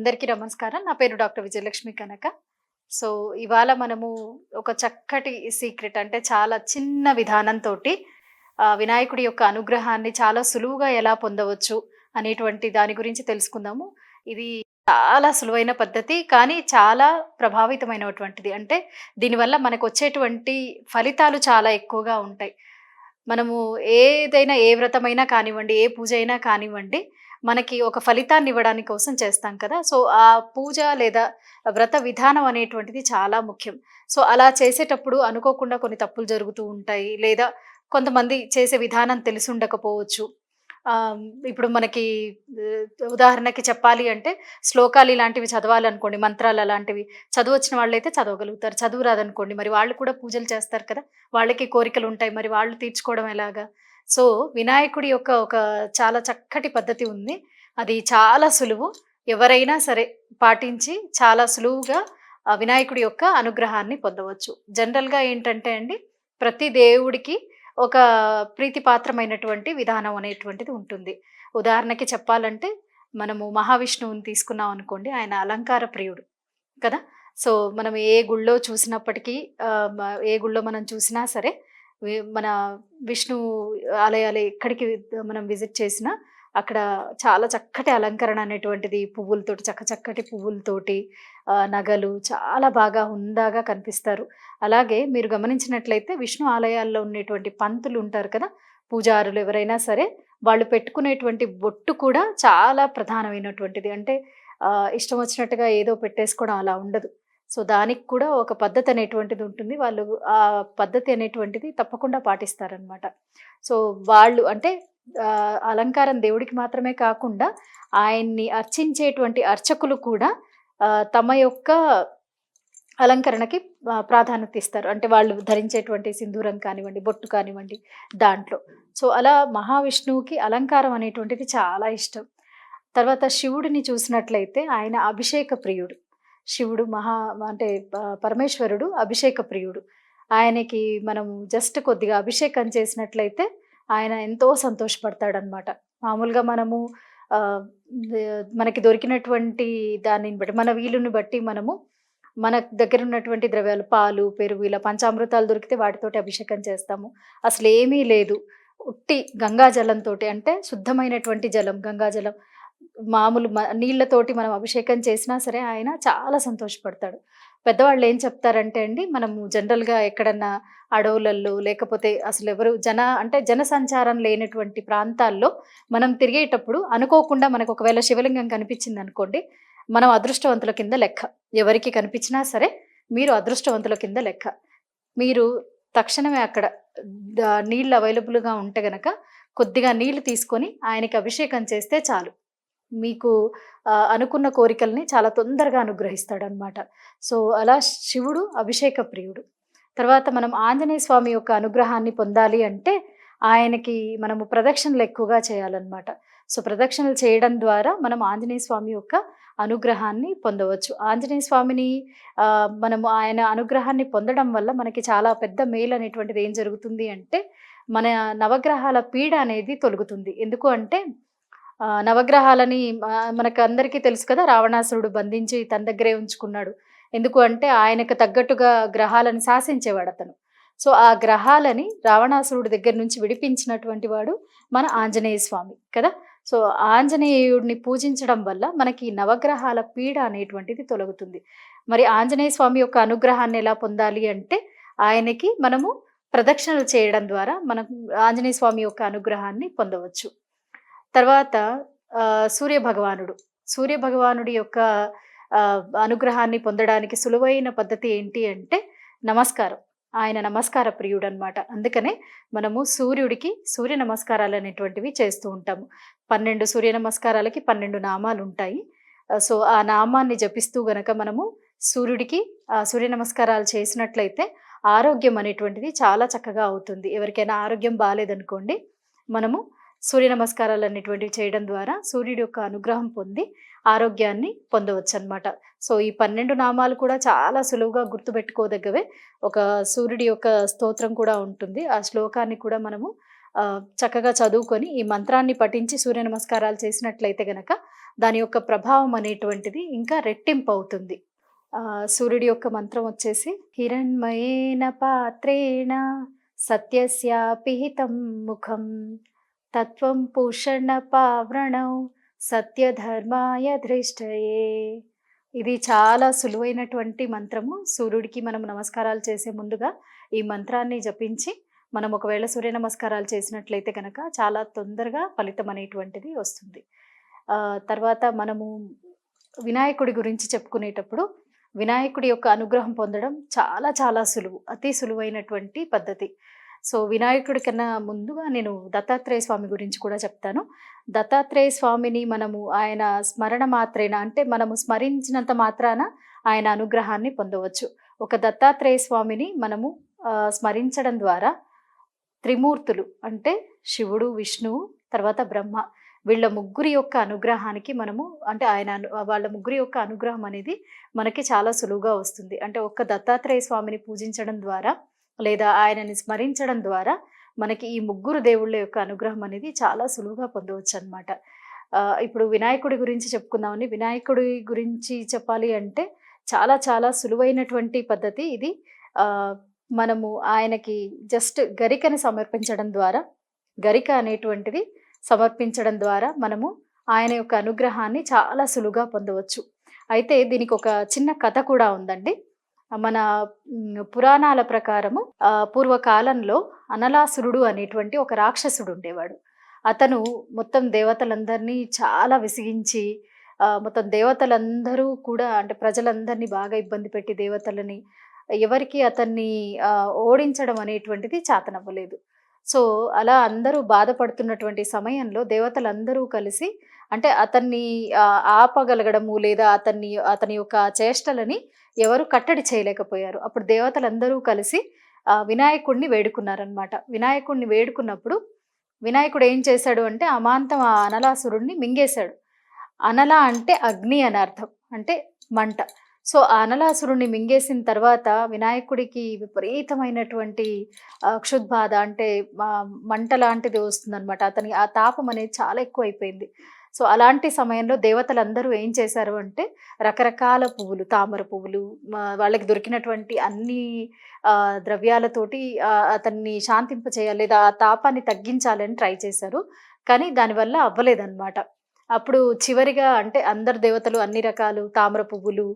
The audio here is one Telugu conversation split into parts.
అందరికీ నమస్కారం. నా పేరు డాక్టర్ విజయలక్ష్మి కనక. సో ఇవాళ మనము ఒక చక్కటి సీక్రెట్ అంటే చాలా చిన్న విధానంతో వినాయకుడి యొక్క అనుగ్రహాన్ని చాలా సులువుగా ఎలా పొందవచ్చు అనేటువంటి దాని గురించి తెలుసుకుందాము. ఇది చాలా సులువైన పద్ధతి కానీ చాలా ప్రభావితమైనటువంటిది. అంటే దీనివల్ల మనకు వచ్చేటువంటి ఫలితాలు చాలా ఎక్కువగా ఉంటాయి. మనము ఏదైనా ఏ వ్రతమైనా కానివ్వండి ఏ పూజ అయినా కానివ్వండి మనకి ఒక ఫలితాన్ని ఇవ్వడానికి కోసం చేస్తాం కదా. సో ఆ పూజ లేదా వ్రత విధానం అనేటువంటిది చాలా ముఖ్యం. సో అలా చేసేటప్పుడు అనుకోకుండా కొన్ని తప్పులు జరుగుతూ ఉంటాయి. లేదా కొంతమంది చేసే విధానం తెలిసి ఉండకపోవచ్చు. ఇప్పుడు మనకి ఉదాహరణకి చెప్పాలి అంటే శ్లోకాలు ఇలాంటివి చదవాలనుకోండి మంత్రాలు అలాంటివి. చదువచ్చిన వాళ్ళైతే చదవగలుగుతారు. చదువు రాదనుకోండి మరి వాళ్ళు కూడా పూజలు చేస్తారు కదా. వాళ్ళకి కోరికలు ఉంటాయి. మరి వాళ్ళు తీర్చుకోవడం ఎలాగా? సో వినాయకుడి యొక్క ఒక చాలా చక్కటి పద్ధతి ఉంది. అది చాలా సులువు. ఎవరైనా సరే పాటించి చాలా సులువుగా వినాయకుడి యొక్క అనుగ్రహాన్ని పొందవచ్చు. జనరల్గా ఏంటంటే అండి ప్రతి దేవుడికి ఒక ప్రీతిపాత్రమైనటువంటి విధానం అనేటువంటిది ఉంటుంది. ఉదాహరణకి చెప్పాలంటే మనము మహావిష్ణువుని తీసుకున్నాం అనుకోండి ఆయన అలంకార ప్రియుడు కదా? సో మనం ఏ గుళ్ళో చూసినప్పటికీ ఏ గుళ్ళో మనం చూసినా సరే మన విష్ణు ఆలయాలు ఎక్కడికి మనం విజిట్ చేసినా అక్కడ చాలా చక్కటి అలంకరణ అనేటువంటిది పువ్వులతోటి చక్క చక్కటి పువ్వులతోటి నగలు చాలా బాగా హుందాగా కనిపిస్తారు. అలాగే మీరు గమనించినట్లయితే విష్ణు ఆలయాల్లో ఉండేటువంటి పంతులు ఉంటారు కదా పూజారులు ఎవరైనా సరే వాళ్ళు పెట్టుకునేటువంటి బొట్టు కూడా చాలా ప్రధానమైనటువంటిది. అంటే ఇష్టం వచ్చినట్టుగా ఏదో పెట్టేసుకోవడం అలా ఉండదు. సో దానికి కూడా ఒక పద్ధతి అనేటువంటిది ఉంటుంది. వాళ్ళు ఆ పద్ధతి అనేటువంటిది తప్పకుండా పాటిస్తారనమాట. సో వాళ్ళు అంటే అలంకారం దేవుడికి మాత్రమే కాకుండా ఆయన్ని అర్చించేటువంటి అర్చకులు కూడా తమ యొక్క అలంకరణకి ప్రాధాన్యత ఇస్తారు. అంటే వాళ్ళు ధరించేటువంటి సింధూరం కానివ్వండి బొట్టు కానివ్వండి దాంట్లో. సో అలా మహావిష్ణువుకి అలంకారం అనేటువంటిది చాలా ఇష్టం. తర్వాత శివుడిని చూసినట్లయితే ఆయన అభిషేక ప్రియుడు. శివుడు మహా అంటే పరమేశ్వరుడు అభిషేక ప్రియుడు. ఆయనకి మనం జస్ట్ కొద్దిగా అభిషేకం చేసినట్లయితే ఆయన ఎంతో సంతోషపడతాడనమాట మామూలుగా మనము మనకి దొరికినటువంటి దానిని బట్టి మన వీలుని బట్టి మనము మన దగ్గర ఉన్నటువంటి ద్రవ్యాలు పాలు పెరుగు ఇలా పంచామృతాలు దొరికితే వాటితోటి అభిషేకం చేస్తాము. అసలు ఏమీ లేదు. ఉట్టి గంగా జలంతో అంటే శుద్ధమైనటువంటి జలం గంగా జలం. మామూలు మ- నీళ్ళతోటి మనం అభిషేకం చేసినా సరే ఆయన చాలా సంతోషపడతాడు. పెద్దవాళ్ళు ఏం చెప్తారంటే అండి మనము జనరల్గా ఎక్కడన్నా అడవులల్లో లేకపోతే అసలు ఎవరు జన అంటే జన సంచారం లేనటువంటి ప్రాంతాల్లో మనం తిరిగేటప్పుడు అనుకోకుండా మనకు ఒకవేళ శివలింగం కనిపించింది అనుకోండి మనం అదృష్టవంతుల కింద లెక్క. ఎవరికి కనిపించినా సరే మీరు అదృష్టవంతుల కింద లెక్క. మీరు తక్షణమే అక్కడ నీళ్ళు అవైలబుల్గా ఉంటే గనక కొద్దిగా నీళ్ళు తీసుకొని ఆయనకి అభిషేకం చేస్తే చాలు. మీకు అనుకున్న కోరికల్ని చాలా తొందరగా అనుగ్రహిస్తాడనమాట సో అలా శివుడు అభిషేక ప్రియుడు. తర్వాత మనం ఆంజనేయ స్వామి యొక్క అనుగ్రహాన్ని పొందాలి అంటే ఆయనకి మనము ప్రదక్షిణలు ఎక్కువగా చేయాలన్నమాట. సో ప్రదక్షిణలు చేయడం ద్వారా మనం ఆంజనేయ స్వామి యొక్క అనుగ్రహాన్ని పొందవచ్చు. ఆంజనేయ స్వామిని మనము ఆయన అనుగ్రహాన్ని పొందడం వల్ల మనకి చాలా పెద్ద మేలు అనేటువంటిది ఏం జరుగుతుంది అంటే మన నవగ్రహాల పీడ అనేది తొలగుతుంది. ఎందుకు అంటే నవగ్రహాలని మనకు అందరికీ తెలుసు కదా రావణాసురుడు బంధించి తన దగ్గరే ఉంచుకున్నాడు. ఎందుకు అంటే ఆయనకు తగ్గట్టుగా గ్రహాలను శాసించేవాడు అతను. సో ఆ గ్రహాలని రావణాసురుడి దగ్గర నుంచి విడిపించినటువంటి వాడు మన ఆంజనేయ స్వామి కదా. సో ఆంజనేయుడిని పూజించడం వల్ల మనకి నవగ్రహాల పీడ అనేటువంటిది తొలగుతుంది. మరి ఆంజనేయ స్వామి యొక్క అనుగ్రహాన్ని ఎలా పొందాలి అంటే ఆయనకి మనము ప్రదక్షిణలు చేయడం ద్వారా మనం ఆంజనేయ స్వామి యొక్క అనుగ్రహాన్ని పొందవచ్చు. తర్వాత సూర్య భగవానుడు సూర్య భగవానుడి యొక్క అనుగ్రహాన్ని పొందడానికి సులువైన పద్ధతి ఏంటి అంటే నమస్కారం. ఆయన నమస్కార ప్రియుడు అనమాట అందుకనే మనము సూర్యుడికి సూర్య నమస్కారాలు అనేటువంటివి చేస్తూ ఉంటాము. పన్నెండు సూర్య నమస్కారాలకి పన్నెండు నామాలు ఉంటాయి. సో ఆ నామాన్ని జపిస్తూ గనక మనము సూర్యుడికి ఆ సూర్య నమస్కారాలు చేసినట్లయితే ఆరోగ్యం అనేటువంటిది చాలా చక్కగా అవుతుంది. ఎవరికైనా ఆరోగ్యం బాగాలేదనుకోండి మనము సూర్య నమస్కారాలు అనేటువంటివి చేయడం ద్వారా సూర్యుడి యొక్క అనుగ్రహం పొంది ఆరోగ్యాన్ని పొందవచ్చు అనమాట సో ఈ పన్నెండు నామాలు కూడా చాలా సులువుగా గుర్తుపెట్టుకోదగ్గవే. ఒక సూర్యుడి యొక్క స్తోత్రం కూడా ఉంటుంది. ఆ శ్లోకాన్ని కూడా మనము చక్కగా చదువుకొని ఈ మంత్రాన్ని పఠించి సూర్య నమస్కారాలు చేసినట్లయితే గనక దాని యొక్క ప్రభావం అనేటువంటిది ఇంకా రెట్టింపు అవుతుంది సూర్యుడి యొక్క మంత్రం వచ్చేసి హిరణ్మయేన పాత్రేణ సత్యస్యాపిహితం ముఖం తత్వం పూషణ పావరణం సత్యధర్మాయ ధృష్టయే. ఇది చాలా సులువైనటువంటి మంత్రము. సూర్యుడికి మనం నమస్కారాలు చేసే ముందుగా ఈ మంత్రాన్ని జపించి మనం ఒకవేళ సూర్య నమస్కారాలు చేసినట్లయితే కనుక చాలా తొందరగా ఫలితం అనేటువంటిది వస్తుంది. తర్వాత మనము వినాయకుడి గురించి చెప్పుకునేటప్పుడు వినాయకుడి యొక్క అనుగ్రహం పొందడం చాలా చాలా సులువు అతి సులువైనటువంటి పద్ధతి. సో వినాయకుడి కన్నా ముందుగా నేను దత్తాత్రేయ స్వామి గురించి కూడా చెప్తాను. దత్తాత్రేయ స్వామిని మనము ఆయన స్మరణ మాత్రేన? అంటే మనము స్మరించినంత మాత్రాన ఆయన అనుగ్రహాన్ని పొందవచ్చు. ఒక దత్తాత్రేయ స్వామిని మనము స్మరించడం ద్వారా త్రిమూర్తులు అంటే శివుడు విష్ణువు తర్వాత బ్రహ్మ వీళ్ళ ముగ్గురి యొక్క అనుగ్రహానికి మనము అంటే ఆయన వాళ్ళ ముగ్గురి యొక్క అనుగ్రహం అనేది మనకి చాలా సులువుగా వస్తుంది. అంటే ఒక్క దత్తాత్రేయ స్వామిని పూజించడం ద్వారా లేదా ఆయనని స్మరించడం ద్వారా మనకి ఈ ముగ్గురు దేవుళ్ళ యొక్క అనుగ్రహం అనేది చాలా సులువుగా పొందవచ్చు అనమాట ఇప్పుడు వినాయకుడి గురించి చెప్పుకుందామని వినాయకుడి గురించి చెప్పాలి అంటే చాలా చాలా సులువైనటువంటి పద్ధతి ఇది. మనము ఆయనకి జస్ట్ గరికని సమర్పించడం ద్వారా గరిక అనేటువంటిది సమర్పించడం ద్వారా మనము ఆయన యొక్క అనుగ్రహాన్ని చాలా సులువుగా పొందవచ్చు. అయితే దీనికి ఒక చిన్న కథ కూడా ఉందండి. మన పురాణాల ప్రకారము పూర్వకాలంలో అనలాసురుడు అనేటువంటి ఒక రాక్షసుడు ఉండేవాడు. అతను మొత్తం దేవతలందరినీ చాలా విసిగించి మొత్తం దేవతలందరూ కూడా అంటే ప్రజలందరినీ బాగా ఇబ్బంది పెట్టి దేవతలని ఎవరికి అతన్ని ఓడించడం అనేటువంటిది చాతనవ్వలేదు. సో అలా అందరూ బాధపడుతున్నటువంటి సమయంలో దేవతలందరూ కలిసి అంటే అతన్ని ఆపగలగడము లేదా అతన్ని అతని యొక్క చేష్టలని ఎవరు కట్టడి చేయలేకపోయారు. అప్పుడు దేవతలందరూ కలిసి వినాయకుడిని వేడుకున్నారనమాట వినాయకుడిని వేడుకున్నప్పుడు వినాయకుడు ఏం చేశాడు అంటే అమాంతం ఆ అనలాసురుడిని మింగేశాడు. అనల అంటే అగ్ని అని అర్థం అంటే మంట. సో ఆ అనలాసురుణ్ణి మింగేసిన తర్వాత వినాయకుడికి విపరీతమైనటువంటి క్షుద్బాధ అంటే మంట లాంటిది వస్తుందన్నమాట. అతని ఆ తాపం అనేది చాలా ఎక్కువ అయిపోయింది సో అలాంటి సమయంలో దేవతలందరూ ఏం చేశారు అంటే రకరకాల పువ్వులు తామర పువ్వులు వాళ్ళకి దొరికినటువంటి అన్ని ద్రవ్యాలతోటి అతన్ని శాంతింప చేయాలి లేదా ఆ తాపాన్ని తగ్గించాలని ట్రై చేశారు. కానీ దానివల్ల అవ్వలేదన్నమాట. అప్పుడు చివరిగా అంటే అందరు దేవతలు అన్ని రకాలు తామర పువ్వులు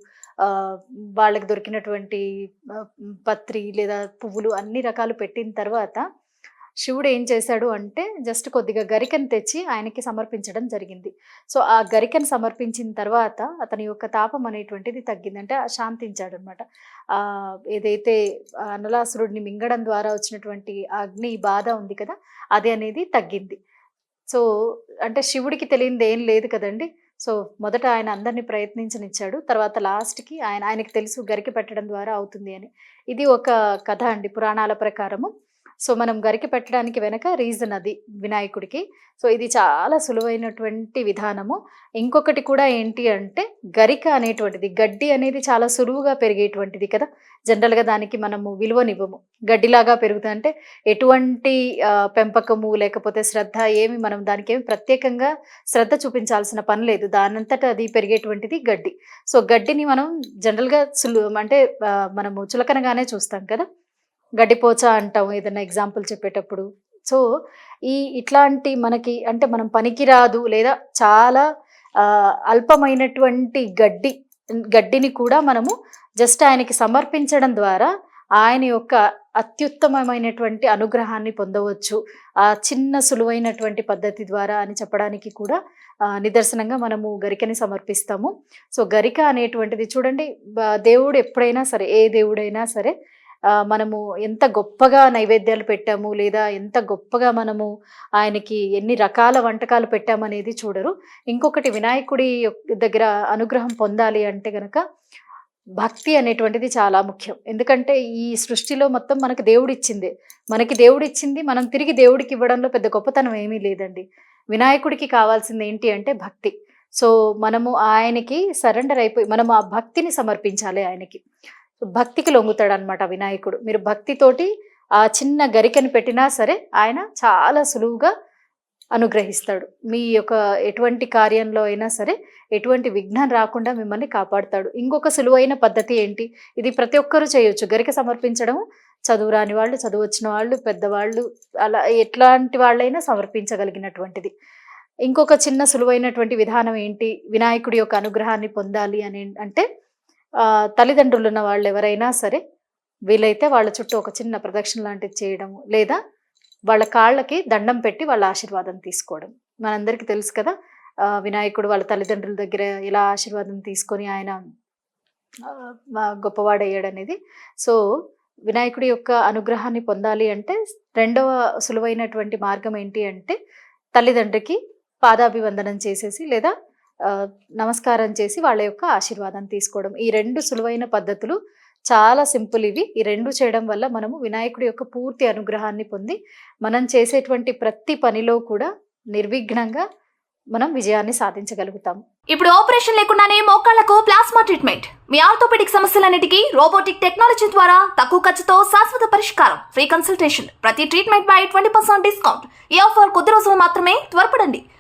వాళ్ళకి దొరికినటువంటి పత్రి లేదా పువ్వులు అన్ని రకాలు పెట్టిన తర్వాత శివుడు ఏం చేశాడు అంటే జస్ట్ కొద్దిగా గరికను తెచ్చి ఆయనకి సమర్పించడం జరిగింది. సో ఆ గరికను సమర్పించిన తర్వాత అతని యొక్క తాపం అనేటువంటిది తగ్గిందంటే శాంతించాడు అనమాట ఏదైతే అనలాసురుడిని మింగడం ద్వారా వచ్చినటువంటి అగ్ని బాధ ఉంది కదా అది అనేది తగ్గింది. సో అంటే శివుడికి తెలియంది ఏం లేదు కదండి. సో మొదట ఆయన అందరినీ ప్రయత్నించనిచ్చాడు. తర్వాత లాస్ట్కి ఆయన ఆయనకి తెలుసు గరిక పెట్టడం ద్వారా అవుతుంది అని. ఇది ఒక కథ అండి పురాణాల ప్రకారము. సో మనం గరిక పెట్టడానికి వెనక రీజన్ అది వినాయకుడికి. సో ఇది చాలా సులువైనటువంటి విధానము. ఇంకొకటి కూడా ఏంటి అంటే గరిక అనేటువంటిది గడ్డి అనేది చాలా సులువుగా పెరిగేటువంటిది కదా. జనరల్గా దానికి మనము విలువనివ్వము. గడ్డిలాగా పెరుగుతా అంటే ఎటువంటి పెంపకము లేకపోతే శ్రద్ధ ఏమి మనం దానికి ఏమి ప్రత్యేకంగా శ్రద్ధ చూపించాల్సిన పని లేదు. దానంతట అది పెరిగేటువంటిది గడ్డి. సో గడ్డిని మనం జనరల్గా సులు అంటే మనము చులకనగానే చూస్తాం కదా. గడ్డిపోచ అంటాం ఏదైనా ఎగ్జాంపుల్ చెప్పేటప్పుడు. సో ఈ ఇట్లాంటి మనకి అంటే మనం పనికిరాదు లేదా చాలా అల్పమైనటువంటి గడ్డి గడ్డిని కూడా మనము జస్ట్ ఆయనకి సమర్పించడం ద్వారా ఆయన యొక్క అత్యుత్తమమైనటువంటి అనుగ్రహాన్ని పొందవచ్చు. ఆ చిన్న సులువైనటువంటి పద్ధతి ద్వారా అని చెప్పడానికి కూడా నిదర్శనంగా మనము గరికని సమర్పిస్తాము. సో గరిక అనేటువంటిది చూడండి దేవుడు ఎప్పుడైనా సరే ఏ దేవుడైనా సరే మనము ఎంత గొప్పగా నైవేద్యాలు పెట్టాము లేదా ఎంత గొప్పగా మనము ఆయనకి ఎన్ని రకాల వంటకాలు పెట్టామనేది చూడరు. ఇంకొకటి వినాయకుడి యొక్క దగ్గర అనుగ్రహం పొందాలి అంటే గనక భక్తి అనేటువంటిది చాలా ముఖ్యం. ఎందుకంటే ఈ సృష్టిలో మొత్తం మనకు దేవుడు మనకి దేవుడు ఇచ్చింది మనం తిరిగి దేవుడికి ఇవ్వడంలో పెద్ద గొప్పతనం ఏమీ లేదండి. వినాయకుడికి కావాల్సింది ఏంటి అంటే భక్తి. సో మనము ఆయనకి సరెండర్ అయిపోయి మనం ఆ భక్తిని సమర్పించాలి ఆయనకి. భక్తికి లొంగుతాడు అనమాట వినాయకుడు. మీరు భక్తితోటి ఆ చిన్న గరికని పెట్టినా సరే ఆయన చాలా సులువుగా అనుగ్రహిస్తాడు. మీ యొక్క ఎటువంటి కార్యంలో అయినా సరే ఎటువంటి విఘ్నం రాకుండా మిమ్మల్ని కాపాడుతాడు. ఇంకొక సులువైన పద్ధతి ఏంటి? ఇది ప్రతి ఒక్కరూ చేయొచ్చు. గరిక సమర్పించడం చదువు రాని వాళ్ళు చదువు వచ్చిన వాళ్ళు పెద్దవాళ్ళు అలా ఎట్లాంటి వాళ్ళైనా సమర్పించగలిగినటువంటిది. ఇంకొక చిన్న సులువైనటువంటి విధానం ఏంటి? వినాయకుడి యొక్క అనుగ్రహాన్ని పొందాలి అని అంటే తల్లిదండ్రులు ఉన్న వాళ్ళు ఎవరైనా సరే వీలైతే వాళ్ళ చుట్టూ ఒక చిన్న ప్రదక్షిణ లాంటిది చేయడం లేదా వాళ్ళ కాళ్ళకి దండం పెట్టి వాళ్ళ ఆశీర్వాదం తీసుకోవడం. మనందరికీ తెలుసు కదా వినాయకుడు వాళ్ళ తల్లిదండ్రుల దగ్గర ఎలా ఆశీర్వాదం తీసుకొని ఆయన మా- గొప్పవాడయ్యాడు అనేది సో వినాయకుడి యొక్క అనుగ్రహాన్ని పొందాలి అంటే రెండవ సులువైనటువంటి మార్గం ఏంటి అంటే తల్లిదండ్రికి పాదాభివందనం చేసేసి లేదా నమస్కారం చేసి వాళ్ళ యొక్క ఆశీర్వాదం తీసుకోవడం. ఈ రెండు సులువైన పద్ధతులు చాలా సింపుల్ ఇవి. ఈ రెండు చేయడం వల్ల మనము వినాయకుడి యొక్క పూర్తి అనుగ్రహాన్ని పొంది మనం చేసేటువంటి ప్రతి పనిలో కూడా నిర్విఘ్నంగా మనం విజయాన్ని సాధించగలుగుతాము ఇప్పుడు ఆపరేషన్ లేకుండానే మోకాళ్ళకు ప్లాస్మా ట్రీట్మెంట్. మీ ఆర్థోపెడిక్ సమస్యలన్నిటికీ రోబోటిక్ టెక్నాలజీ ద్వారా తక్కువ ఖర్చుతో శాశ్వత పరిష్కారం. Free consultation. ప్రతి treatment by twenty percent discount. ఈ ఆఫర్ కొద్ది రోజులు మాత్రమే త్వరపడండి.